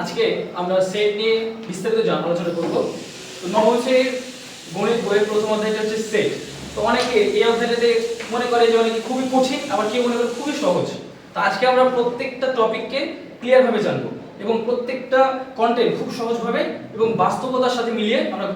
আজকে আমরা সেট নিয়ে বিস্তারিত আলোচনা করব। তো নবম গণিত বইয়ের প্রথম অধ্যায়টা হচ্ছে সেট। তো অনেকে এই অধ্যায়টাতে মনে করে যে অনেকে খুবই কঠিন, আবার কেউ মনে করে খুবই সহজ। তো আজকে আমরা প্রত্যেকটা টপিককে ক্লিয়ার ভাবে জানব এবং প্রত্যেকটা কন্টেন্ট খুব সহজভাবে এবং বাস্তবতার সাথে মিলিয়ে আমরা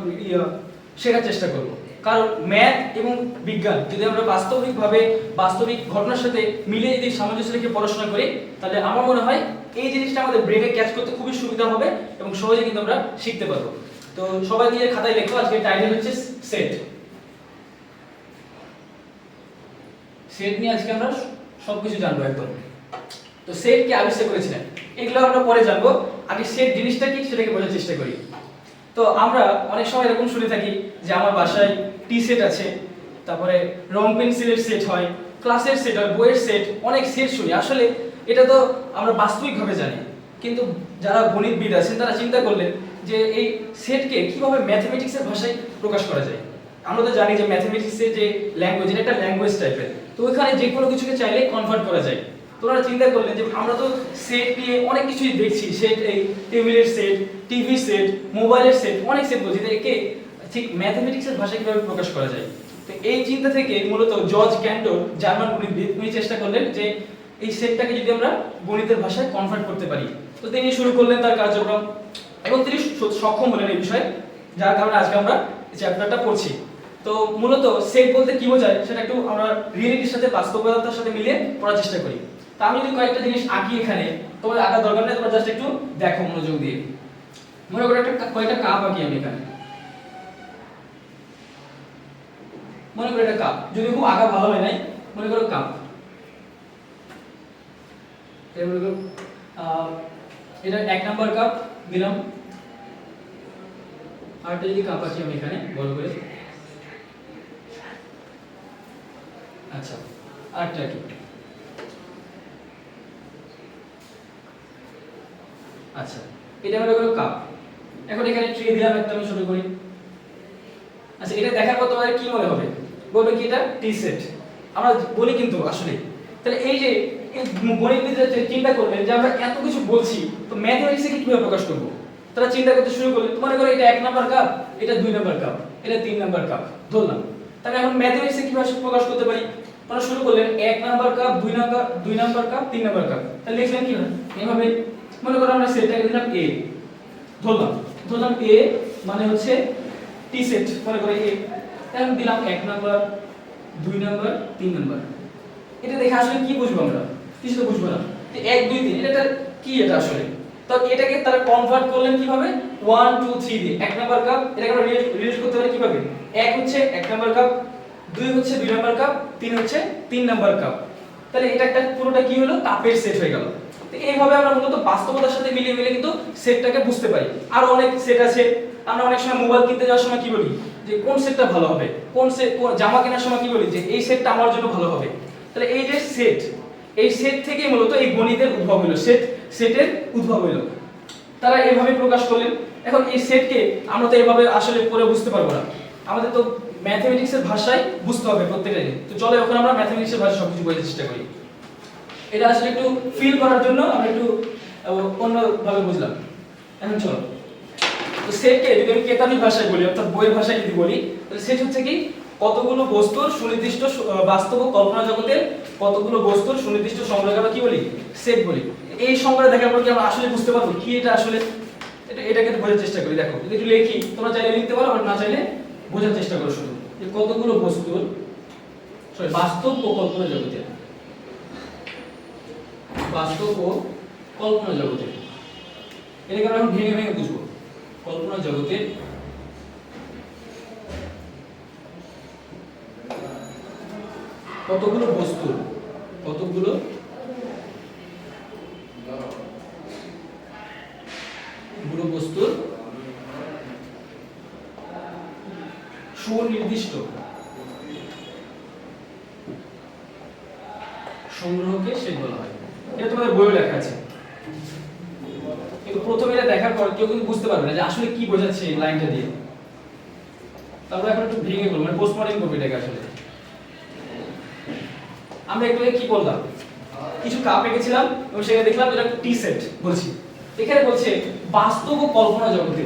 শেখার চেষ্টা করব। কারণ ম্যাথ এবং বিজ্ঞান যদি আমরা বাস্তবিকভাবে বাস্তবিক ঘটনার সাথে মিলে যদি সামঞ্জস্য রেখে পড়াশোনা করি, তাহলে আমার মনে হয় এই জিনিসটা আমাদের ব্রেনে ক্যাচ করতে খুবই সুবিধা হবে এবং সহজে কিন্তু আমরা শিখতে পারব। তো সবাই দিয়ে খাতায় লেখো, আজকে টাইটেল হচ্ছে সেট সেট নিয়ে আজকে আমরা সবকিছু জানব একদম। তো সেট কে আবিষ্কার করেছিলেন। এগুলো আমরা পরে জানব। আগে সেট জিনিসটা কি, সেটাকে বোঝার চেষ্টা করি। তো আমরা অনেক সময় এরকম শুনে থাকি যে আমার বাসায় টি সেট আছে, তারপরে রং পেন্সিলের সেট হয়, ক্লাসের সেট হয়, বইয়ের সেট, অনেক সেট শুনি। আসলে এটা তো আমরা বাস্তবিকভাবে জানি। কিন্তু যারা গণিতবিদ আছেন, তারা চিন্তা করলেন যে এই সেটকে কীভাবে ম্যাথমেটিক্সের ভাষায় প্রকাশ করা যায়। আমরা তো জানি যে ম্যাথমেটিক্সের যে ল্যাঙ্গুয়েজ এটা একটা ল্যাঙ্গুয়েজ টাইপের তো ওইখানে যে কোনো কিছুকে চাইলে কনভার্ট করা যায়। তো ওরা চিন্তা করলেন যে আমরা তো সেট নিয়ে অনেক কিছুই দেখছি। সেট এই টেবিলের সেট টিভি সেট মোবাইলের সেট অনেক সেট বলছি। একে ঠিক ম্যাথমেটিক্সের ভাষায় কীভাবে প্রকাশ করা যায়? তো এই চিন্তা থেকে মূলত জর্জ ক্যান্টোর জার্মান গণিতবিদ, উনি চেষ্টা করলেন যে এই সেটটাকে যদি আমরা গণিতের ভাষায় কনভার্ট করতে পারি। তো তিনি শুরু করলেন তার কার্যক্রম। এবং তিনি সক্ষম হলেন এই বিষয়ে, যার কারণে আজকে আমরা চ্যাপ্টারটা পড়ছি। তো মূলত সেট বলতে কি বোঝায়, সেটা একটু আমরা রিয়েলিটির সাথে বাস্তবতার সাথে মিলিয়ে পড়ার চেষ্টা করি। তা আমি যদি কয়েকটা জিনিস আঁকি এখানে তোমার আঁকার দরকার নেই, তোমরা জাস্ট একটু দেখো মনোযোগ দিয়ে। মনে করো একটা কয়েকটা কাপ আঁকি আমি এখানে। মনে করো একটা কাপ। যদি খুব আঁকা ভালো হয় নাই, মনে করো কাপ। এটা এক নাম্বার কাপ দিলাম আরেকটা যদি কাপ আঁকি আমি এখানে, বড় করে। আচ্ছা আরেকটা কি আচ্ছা এটা মনে করো কাপ। এখন এখানে ট্রে দিলাম, একটা আমি ছোট করি। আচ্ছা এটা দেখার পর তোমাদের কি মনে হবে? বলবে কি এটা? টি সেট আমরা বলি কিন্তু আসলে। তাহলে এই যে গণিতবিদরা চিন্তা করলেন যে আমরা এত কিছু বলছি, তো ম্যাথমেটিক্সে কি কীভাবে প্রকাশ করব? তারা চিন্তা করতে শুরু করলেন মনে করো এটা এক নাম্বার কাপ এটা দুই নাম্বার কাপ এটা তিন নাম্বার কাপ ধরলাম। তাহলে এখন ম্যাথমেটিক্সে কীভাবে প্রকাশ করতে পারি? তারা শুরু করলেন, এক নাম্বার কাপ দুই নাম্বার দুই নাম্বার কাপ তিন নাম্বার কাপ তাহলে লিখলেন কি এভাবে মনে করো আমরা সেটটাকে দিলাম এ ধরলাম। ধরলাম এ মানে হচ্ছে টি সেট মনে করে এ এখন দিলাম এক নাম্বার দুই নাম্বার তিন নাম্বার এটা দেখে আসলে কি বুঝব আমরা? কিছু তো বুঝব না। এক, দুই, তিন এটা কি এটা আসলে? তো এটাকে তারা কনভার্ট করলেন কীভাবে? ওয়ান টু থ্রি দিয়ে। এক নাম্বার কাপ এটাকে আমরা রিলেট করতে পারি কীভাবে? এক হচ্ছে এক নাম্বার কাপ দুই হচ্ছে দুই নাম্বার কাপ তিন হচ্ছে তিন নাম্বার কাপ তাহলে এটা একটা, পুরোটা কি হলো? কাপের সেট হয়ে গেল। এইভাবে আমরা মূলত বাস্তবতার সাথে মিলিয়ে মিলে কিন্তু সেটটাকে বুঝতে পারি। আর অনেক সেট আছে। আমরা অনেক সময় মোবাইল কিনতে যাওয়ার সময় কি বলি? যে কোন সেটটা ভালো হবে? কোন সেট জামা কেনার সময় কি বলি? যে এই সেটটা আমার জন্য ভালো হবে। তাহলে এই যে সেট, এই সেট থেকে মূলত এই গণিতের উদ্ভব হলো। সেট, সেটের উদ্ভব হলো। তারা এইভাবে প্রকাশ করলেন। এখন এই সেটকে আমরা তো এইভাবে আসলে পরে বুঝতে পারব না। আমাদের তো ম্যাথমেটিক্সের ভাষায় বুঝতে হবে প্রত্যেকটা জিনিস তো চলো এখন আমরা ম্যাথমেটিক্সের ভাষায় সবকিছু বোঝার চেষ্টা করি। এটা আসলে একটু ফিল করার জন্য আমরা একটু অন্যভাবে বুঝলাম। এখন চলো। তো সেটকে যদি আমি কেতাবি ভাষায় বলি, অর্থাৎ বইয়ের ভাষায় যদি বলি, তাহলে সেট হচ্ছে কি, কতগুলো বস্তুর সুনির্দিষ্ট বাস্তব কল্পনা জগতের কতগুলো বস্তুর সুনির্দিষ্ট সংগ্রহকে আমরা কি বলি? সেট বলি। এই সংগ্রহ দেখার পর কি আমরা আসলে বুঝতে পারব কি এটা আসলে, এটা, এটাকে বোঝার চেষ্টা করি। দেখো, যদি একটু লিখি, তোমরা চাইলে লিখতে পারো আর না চাইলে বোঝার চেষ্টা করো শুধু। যে কতগুলো বস্তুর সরি বাস্তব ও কল্পনা জগতের বাস্তব ও কল্পনা জগতের এটাকে আমরা এখন ভেঙে ভেঙে বুঝব। কল্পনা জগতের কতগুলো বস্তু, কতগুলো গুলো বস্তুর সুনির্দিষ্ট সংগ্রহকে সেট বলা হয় এটা তোমাদের বইয়ে লেখা আছে কিন্তু প্রথমে এটা দেখার পর কেউ কিন্তু বুঝতে পারবে না যে আসলে কি বোঝাচ্ছে এই লাইনটা দিয়ে। তারপর এখন একটু ভেঙে বলব মানে পোস্টমর্টম করব এটাকে আসলে। আমরা একটু কি বললাম। কিছু কাপ রেখেছিলাম এবং সেখানে দেখলাম এটা টি সেট বলছি। এখানে বলছে, বাস্তব ও কল্পনা জগতে।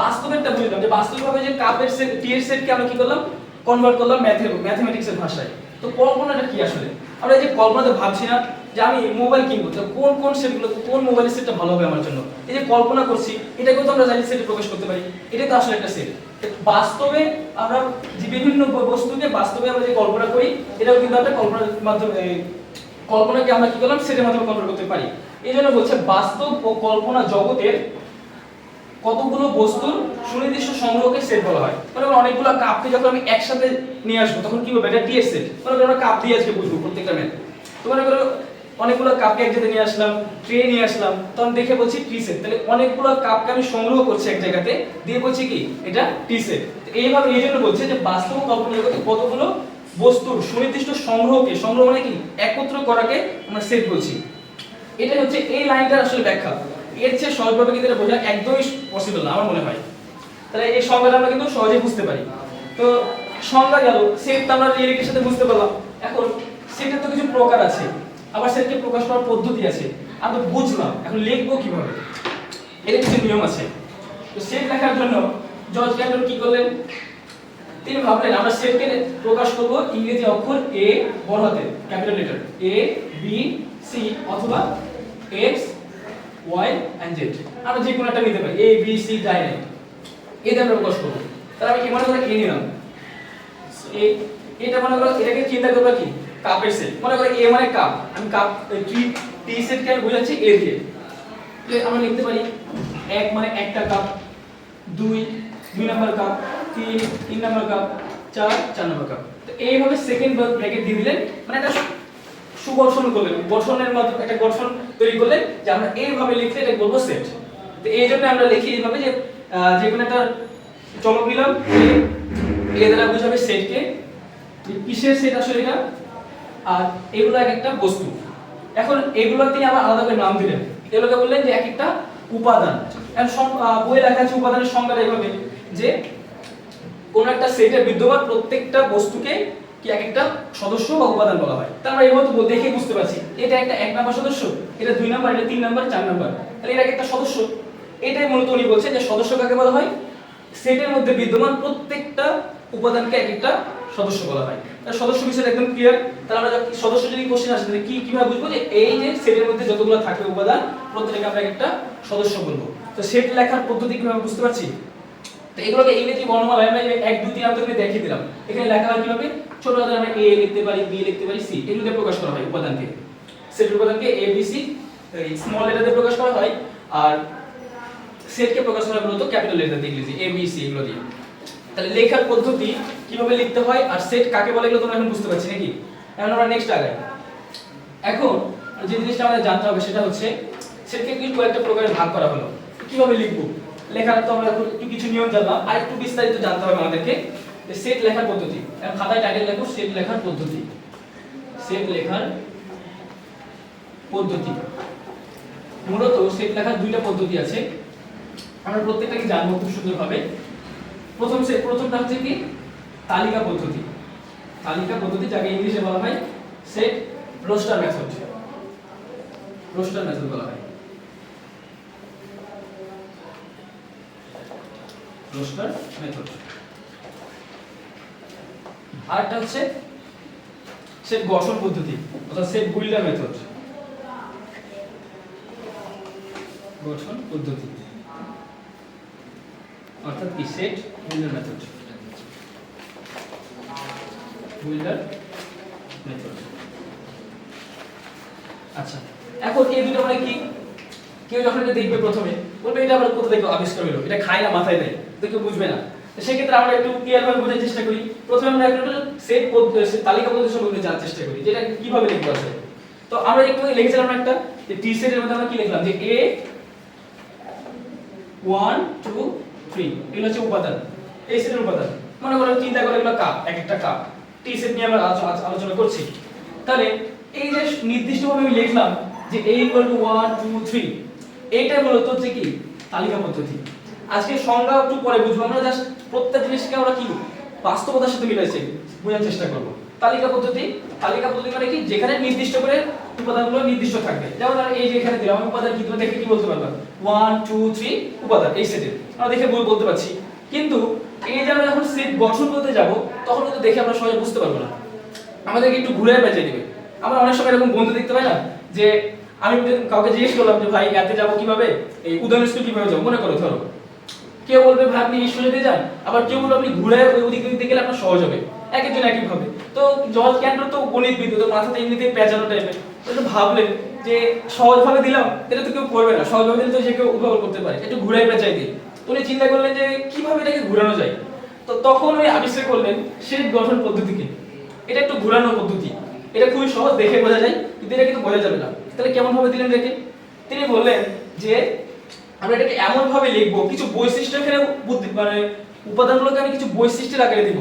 বাস্তবেরটা বুঝলাম যে বাস্তবভাবে যে কাপের সেট টি এর সেটকে আমরা কি করলাম? কনভার্ট করলাম ম্যাথে ম্যাথমেটিক্সের ভাষায়। তো কল্পনাটা কি আসলে? আমরা এই যে কল্পনাতে ভাবছি না যে আমি মোবাইল কিনবো, তো কোন কোন সেটগুলো, কোন মোবাইলের সেটটা ভালো হবে আমার জন্য? এই যে কল্পনা করছি, এটাকেও তো আমরা চাইলে সেটে প্রকাশ করতে পারি। এটাই তো আসলে একটা সেট। বাস্তবে আমরা যে বিভিন্ন বস্তুকে বাস্তবে আমরা যে কল্পনা করি, এটাও কিন্তু একটা কল্পনার মাধ্যমে কল্পনাকে আমরা কি করলাম? সেটের মাধ্যমে কন্ট্রোল করতে পারি। এই জন্য বলছে বাস্তব ও কল্পনা জগতের কতগুলো বস্তুর সুনির্দিষ্ট সংগ্রহকে সেট বলা হয়। মানে অনেকগুলো কাপকে যখন আমি একসাথে নিয়ে আসব, তখন কি হবে? এটা টি এর সেট মানে আমরা কাপ দিয়ে আজকে বুঝব প্রত্যেকটা ম্যাথ তো মনে করো অনেকগুলো কাপকে একসাথে নিয়ে আসলাম ট্রে নিয়ে আসলাম। তখন দেখে বলছি টি সেট তাহলে অনেকগুলো কাপকে আমি সংগ্রহ করছি এক জায়গাতে। দিয়ে বলছি কি, এটা টি সেট এইভাবে এই জন্য বলছে যে বাস্তব কল্পনা জগতে কতগুলো বস্তুর সুনির্দিষ্ট সংগ্রহকে, সংগ্রহ মানে কি? একত্র করাকে আমরা সেট বলছি। এটা হচ্ছে এই লাইনটার আসলে ব্যাখ্যা। এর চেয়ে সহজভাবে কিন্তু এটা বোঝা একদমই পসিবল না, আমার মনে হয়। তাহলে এই সংজ্ঞাটা আমরা কিন্তু সহজেই বুঝতে পারি। তো সংজ্ঞা গেল সেট আমরা রিয়েলিটির সাথে বুঝতে পারলাম। এখন সেটের তো কিছু প্রকার আছে। আবার সেটকে প্রকাশ করার পদ্ধতি আছে। আমি তো বুঝলাম, এখন লিখব কীভাবে? এর কিছু নিয়ম আছে। তো সেট লেখার জন্য জর্জ ক্যান্টন কি করলেন? তিনি ভাবলেন, আমরা সেটকে প্রকাশ করব ইংরেজি অক্ষর এ বড় হাতে capital letter A B C অথবা এক্স ওয়াই এন্ড জেড আমরা যে কোনো একটা নিতে পারি এ বি সি ডাইরেক্ট এতে আমরা প্রকাশ করব। তাহলে আমি কি মনে করে এ নিলাম? এটা মনে করো, এটাকে চিন্তা করবে কি? কাপের সেট মনে করো এ মানে কাপ আমি কাপ টি টি সেটকে আমি বোঝাচ্ছি এ দিয়ে। তো আমরা লিখতে পারি এক মানে একটা কাপ দুই দুই নাম্বার কাপ তিন তিন নাম্বার কাপ চার চার নাম্বার কাপ তো এইভাবে সেকেন্ড ব্র্যাকেট দিয়ে দিলেন মানে একটা সুগঠন করলেন গঠনের মাধ্যমে একটা গঠন তৈরি করলেন যে আমরা এইভাবে লিখলে এটা বলব সেট তো এই জন্য আমরা লিখি এইভাবে যে যে কোনো একটা চমক নিলাম এ দ্বারা বোঝাবে সেটকে কিসের সেট আসলে এটা আর এগুলো এক একটা বস্তু। এখন এগুলো তিনি আবার আলাদা করে নাম দিলেন। এগুলোকে বললেন যে এক একটা উপাদান। বইয়ে লেখা আছে উপাদানের সংজ্ঞা এইভাবে, যে কোন একটা সেটে বিদ্যমান প্রত্যেকটা বস্তুকে কি এক একটা সদস্য বা উপাদান বলা হয়। তার আমরা এইভাবে তো দেখে বুঝতে পারছি। এটা একটা এক নাম্বার সদস্য, এটা দুই নাম্বার, এটা তিন নাম্বার, চার নাম্বার। তাহলে এটা একটা সদস্য। এটাই মূলত উনি বলছেন যে সদস্য কাকে বলা হয়? সেটের মধ্যে বিদ্যমান প্রত্যেকটা উপাদানকে এক একটা সদস্য বলা হয়। সদস্য বিষয়টা একদম ক্লিয়ার তাহলে আমরা সদস্য যদি কোশ্চেন আসে, তাহলে কি, কীভাবে বুঝব যে এই যে সেটের মধ্যে যতগুলো থাকে উপাদান প্রত্যেককে আমরা একটা সদস্য বলব। তো সেট লেখার পদ্ধতি কীভাবে বুঝতে পারছি? তো এগুলোকে ইংরেজি বর্ণমালায় আমরা এক, দুই, তিন, আমি তোকে দেখিয়ে দিলাম। এখানে লেখা হয় কীভাবে? ছোট আমরা এ লিখতে পারি বি লিখতে পারি সি এগুলো দিয়ে প্রকাশ করা হয় উপাদানকে। সেট উপাদানকে A B C small letter প্রকাশ করা হয়, আর সেটকে প্রকাশ করা মূলত ক্যাপিটাল লেটার দিয়ে ইংরেজি এ বি সি এগুলো দিয়ে। তাহলে লেখার পদ্ধতি কীভাবে লিখতে হয় আর সেট কাকে বলে এগুলো তোমরা এখন বুঝতে পারছি নাকি? এখন আমরা নেক্সট আগাই। এখন যে জিনিসটা আমাদের জানতে হবে সেটা হচ্ছে সেটকে কিন্তু কয়েকটা প্রকারে ভাগ করা হলো। কীভাবে লিখব? লেখার তো আমরা একটু কিছু নিয়ম জানলাম। আর একটু বিস্তারিত জানতে হবে আমাদেরকে সেট লেখার পদ্ধতি। খাতায় টাইটেল লেখো সেট লেখার পদ্ধতি। সেট লেখার পদ্ধতি। মূলত সেট লেখার দুইটা পদ্ধতি আছে। আমরা প্রত্যেকটাকে জানব খুব সুন্দরভাবে? প্রথম সেট প্রথমটা হচ্ছে কি তালিকা পদ্ধতি। তালিকা পদ্ধতি যাকে ইংলিশে বলা হয় set roster method roster method বলা হয়। রোস্টার মেথড আরেকটা হচ্ছে সেট গঠন পদ্ধতি, অর্থাৎ সেট বিল্ডার মেথড গঠন পদ্ধতি। অর্থাৎ কি? Set builder method builder method আচ্ছা এখন এই দুটো মানে কি? কেউ যখন এটা দেখবে প্রথমে, বলবে এটা আবার কোথা থেকে আবিষ্কার হলো? এটা খায় না, মাথায় দেয়। তো কেউ বুঝবে না। সেক্ষেত্রে আমরা একটু ক্লিয়ার ভাবে বোঝার চেষ্টা করি। প্রথমে আমরা একটু সেট তালিকা পদ্ধতি সম্পর্কে জানার চেষ্টা করি যে এটা কীভাবে লিখব আসলে। তো আমরা একটু লিখেছিলাম একটা, যে টি সেটের মধ্যে আমরা কি লিখলাম? যে এ ওয়ান টু থ্রি এগুলো হচ্ছে উপাদান। এই সেটের উপাদান। মনে করো চিন্তা করে এগুলো কাপ, এক একটা কাপ। টি সেট নিয়ে আমরা আলোচ- আলোচ- আলোচনা করছি। তাহলে এই যে নির্দিষ্টভাবে আমি লিখলাম যে a equal to one two three এইটাই মূলত হচ্ছে কি? তালিকা পদ্ধতি। আজকে সংজ্ঞা একটু পরে বুঝব। আমরা জাস্ট প্রত্যেক জিনিসকে আমরা কি? বাস্তবতার সাথে মিলাইছি। বোঝার চেষ্টা করব। তালিকা পদ্ধতি তালিকা পদ্ধতি মানে কি? যেখানে নির্দিষ্ট করে উপাদানগুলো নির্দিষ্ট থাকবে। যেমন এই যে এখানে দিলাম, আমি উপাদান কি তুমি দেখে কি বলতে পারবা 1 2 3 উপাদান এই সেটের আমরা দেখে বলতে পারছি। কিন্তু এই যে আমরা যখন সেট গঠন করতে যাব, তখন কিন্তু দেখে আমরা সহজে বুঝতে পারব না। আমাদেরকে একটু ঘুরে বেঁচে দিবে। আমরা অনেক সময় এরকম বন্ধু দেখতে পাই না, যে আমি কাউকে জিজ্ঞেস করলাম যে, ভাই, এতে যাব কীভাবে? এই স্কুল কীভাবে যাব? মনে করো, ধরো। কেউ বলবে, ভাই, আপনি সোজা দিয়ে যান। আবার কেউ বলবে, আপনি ঘুরে ওই ওদিক দিক দিয়ে গেলে আপনার সহজ হবে। এক একজন একই ভাবে তো জল কেন্দ্র তো গণিত বিদ্যুৎ মাথাতে এমনিতেই পেঁচানো টাইপের তো ভাবলেন যে সহজ ভাবে দিলাম, এটা তো কেউ করবে না। সহজ ভাবে দিলে তো যে কেউ উদ্ভাবন করতে পারে। একটু ঘুরে পেঁচাই দিই। উনি চিন্তা করলেন যে কীভাবে এটাকে ঘুরানো যায়। তো তখন উনি আবিষ্কার করলেন সেই গঠন পদ্ধতিকে। এটা একটু ঘুরানোর পদ্ধতি। এটা খুবই সহজ, দেখে বোঝা যায়, কিন্তু এটা কিন্তু বোঝা যাবে না। তাহলে কেমন ভাবে দিলেন দেখে তিনি বললেন যে, আমরা এটাকে এমন ভাবে লিখব, কিছু বৈশিষ্ট্য এখানে মানে উপাদানগুলোকে আমি কিছু বৈশিষ্ট্যের আকারে দিব।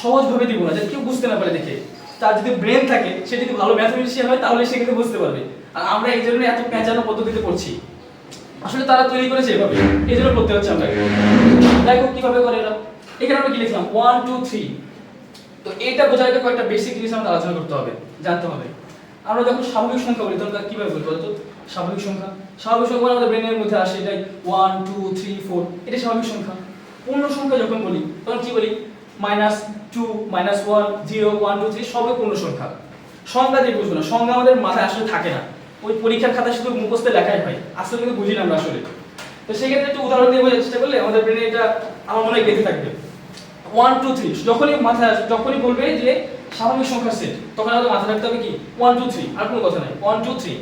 সহজ ভাবে দিব না, যাতে কেউ বুঝতে না পারে দেখে। তার যদি ব্রেন থাকে, সে যদি ভালো ম্যাথমেটিশিয়ান হয়, তাহলে সে কিন্তু বুঝতে পারবে। আর আমরা এই জন্য এত প্যাঁচানো পদ্ধতিতে করছি আসলে তারা তৈরি করেছে এভাবে। এই জন্য করতে হচ্ছে আমরা দেখো কীভাবে করে এরা। এখানে আমরা কি লিখলাম? ওয়ান টু থ্রি তো এটা বোঝার আগে কয়েকটা বেসিক জিনিস আমাদের আলোচনা করতে হবে, জানতে হবে। আমরা যখন স্বাভাবিক সংখ্যা বলি, তখন কীভাবে বলব তো স্বাভাবিক সংখ্যা। স্বাভাবিক সংখ্যা আমাদের ব্রেনের মধ্যে আসে, এটাই ওয়ান টু থ্রি ফোর এটা স্বাভাবিক সংখ্যা। পূর্ণ সংখ্যা যখন বলি, তখন কি বলি? Minus two minus one zero one two three সবই পূর্ণ সংখ্যা। সংখ্যা দিয়ে বুঝব না। সংখ্যা আমাদের মাথায় আসলে থাকে না। ওই পরীক্ষার খাতা শুধু মুখস্থে লেখাই হয়। আসলে কিন্তু বুঝি না আমরা আসলে। তো সেক্ষেত্রে একটু উদাহরণ দিয়ে বোঝার চেষ্টা করলে আমাদের ব্রেনে এটা আমার মনে গেঁথে থাকবে। ওয়ান টু থ্রি যখনই মাথায় আসবে, যখনই বলবে যে স্বাভাবিক সংখ্যার সেট তখন আমাদের মাথায় রাখতে হবে কি? ওয়ান টু থ্রি আর কোনো কথা নাই। ওয়ান টু থ্রি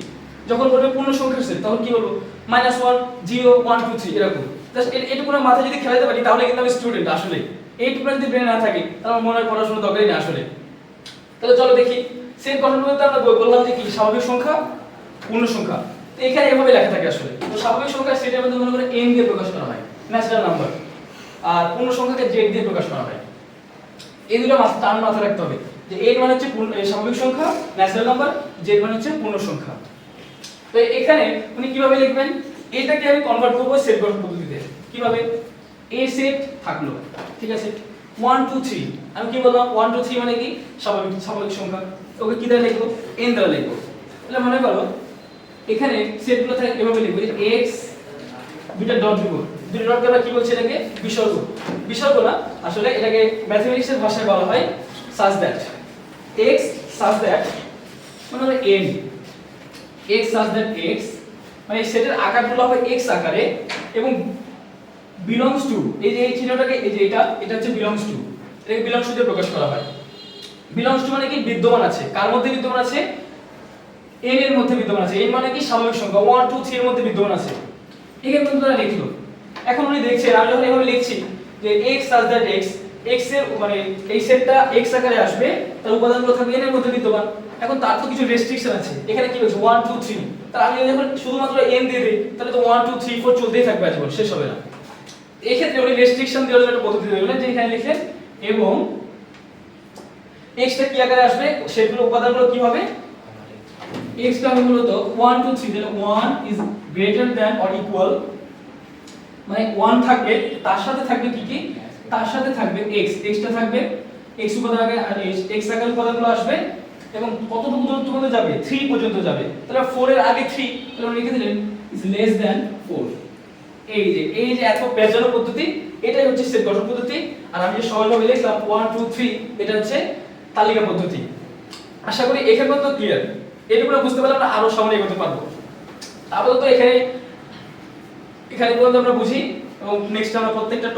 যখন বলবে পূর্ণ সংখ্যার সেট তখন কি বলব? Minus one zero one two three এরকম। জাস্ট এটুকু না মাথায় যদি খেলাতে পারি, তাহলে কিন্তু আমি স্টুডেন্ট আসলে। এইটুকু যদি ব্রেনে না থাকে, তাহলে আমার মনে হয় পড়াশোনা দরকারই না আসলে। তাহলে চলো দেখি। সেট গঠন করতে আমরা বললাম যে কি? স্বাভাবিক সংখ্যা পূর্ণ সংখ্যা। তো এখানে এভাবে লেখা থাকে আসলে। তো স্বাভাবিক সংখ্যা সেটের মধ্যে মনে করে n দিয়ে প্রকাশ করা হয় ন্যাচারাল নাম্বার আর পূর্ণ সংখ্যাকে z দিয়ে প্রকাশ করা হয়। এই দুটো মাথা টান মাথায় রাখতে হবে। যে n মানে হচ্ছে স্বাভাবিক সংখ্যা ন্যাচারাল নাম্বার জেড মানে হচ্ছে পূর্ণ সংখ্যা। তো এখানে উনি কীভাবে লিখবেন? এটাকে আমি কনভার্ট করব সেট গঠন পদ্ধতিতে। কীভাবে? এ সেট থাকল। ঠিক আছে? 1 2 3 আমি কি বললাম? 1 2 3 মানে কি? স্বাভাবিক স্বাভাবিক সংখ্যা। ওকে কি দ্বারা লিখব? এন দ্বারা লিখব। তাহলে মনে করো এখানে সেটগুলো থাকে, এভাবে লিখব যে x, দুইটা ডট দিব দুটো ডট আমরা কি বলছি এটাকে? বিসর্গ। বিসর্গ না আসলে এটাকে ম্যাথমেটিক্সের ভাষায় বলা হয় সাজ দ্যাট x সাজ দ্যাট মানে হলো n x such that x মানে সেটের আকারগুলো হবে x আকারে এবং বিলংস টু এই যে এই চিহ্নটাকে, এই যে এটা এটা হচ্ছে বিলংস টু এটাকে বিলংস টু দিয়ে প্রকাশ করা হয়। বিলংস টু মানে কি? বিদ্যমান আছে। কার মধ্যে বিদ্যমান আছে? N এর মধ্যে বিদ্যমান আছে। n মানে কি? স্বাভাবিক সংখ্যা। 1 2 3 এর মধ্যে বিদ্যমান আছে। এখানে কিন্তু তারা লিখলো এখন উনি দেখছেন আমি যখন এভাবে লিখছি যে x such that x x এর মানে এই সেটটা x আকারে আসবে, তার উপাদানগুলো থাকবে n এর মধ্যে বিদ্যমান। এখন তার তো কিছু রেস্ট্রিকশন আছে। এখানে কি বলছে? 1 2 3 তাহলে আমি যদি এখন শুধুমাত্র n দিয়ে দিই, তাহলে তো 1 2 3 4 চলতেই থাকবে আজীবন, শেষ হবে না। এই ক্ষেত্রে উনি রেস্ট্রিকশন দেওয়ার জন্য পদ্ধতি দিলেন যে এখানে লিখলেন, এবং x টা কি আকারে আসবে? সেগুলো উপাদানগুলো কি হবে? X টা মূলত 1 2 3 তাহলে 1 is greater than or equal মানে 1 থাকবে, তার সাথে থাকবে কি কি? তার সাথে থাকবে x x টা থাকবে, x উপাদান আগে আর x আকার উপাদানগুলো আসবে, এবং কতটুকু দূরত্ব পর্যন্ত যাবে? 3 পর্যন্ত যাবে। তাহলে 4 এর আগে 3 তাহলে লিখে দিলেন, is less than 4 এই যে এই যে এত পেঁচানো পদ্ধতি, এটাই হচ্ছে সেট গঠন পদ্ধতি। আর আমি যে সহজভাবে লিখলাম 1 2 3 এটা হচ্ছে তালিকা পদ্ধতি। আশা করি এখানে পর্যন্ত ক্লিয়ার এটুকু না বুঝতে পারলে আমরা আরও সামনে এগোতে পারব। আপাতত এখানে এখানে পর্যন্ত আমরা বুঝি এবং নেক্সট আমরা প্রত্যেকটা